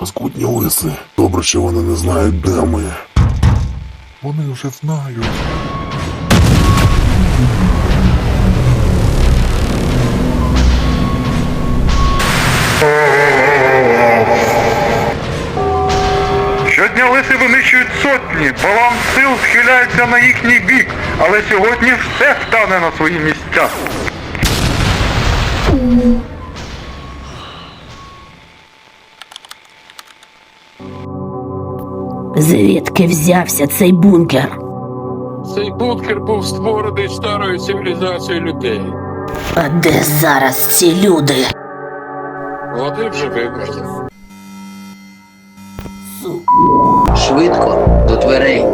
Паскудні лиси. Добре, що вони не знають, де ми. Вони вже знають. Щодня лиси винищують сотні, баланс сил схиляється на їхній бік, але сьогодні все стане на свої місця. Звідки взявся цей бункер? Цей бункер був створений старою цивілізацією людей. А де зараз ці люди? Вони вже вимерли. Су. Швидко до дверей.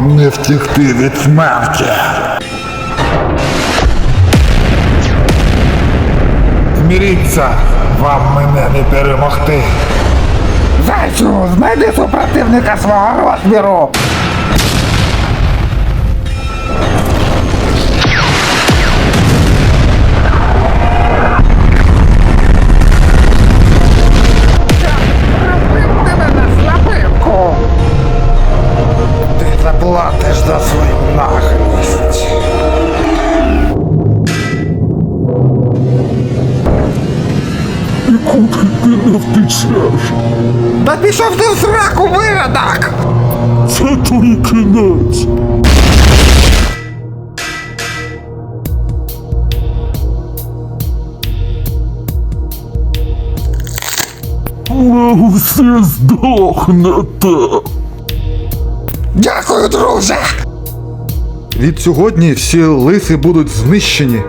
Вам не втекти від смерті. Міріться, вам мене не перемогти. Зайчу, знайди супротивника свого розміру. Заплатиш за свою нахилість. Та пішов ти в сраку виродок! Це твій кінець. Ви усі здохнете. Дякую, друже! Від сьогодні всі лиси будуть знищені.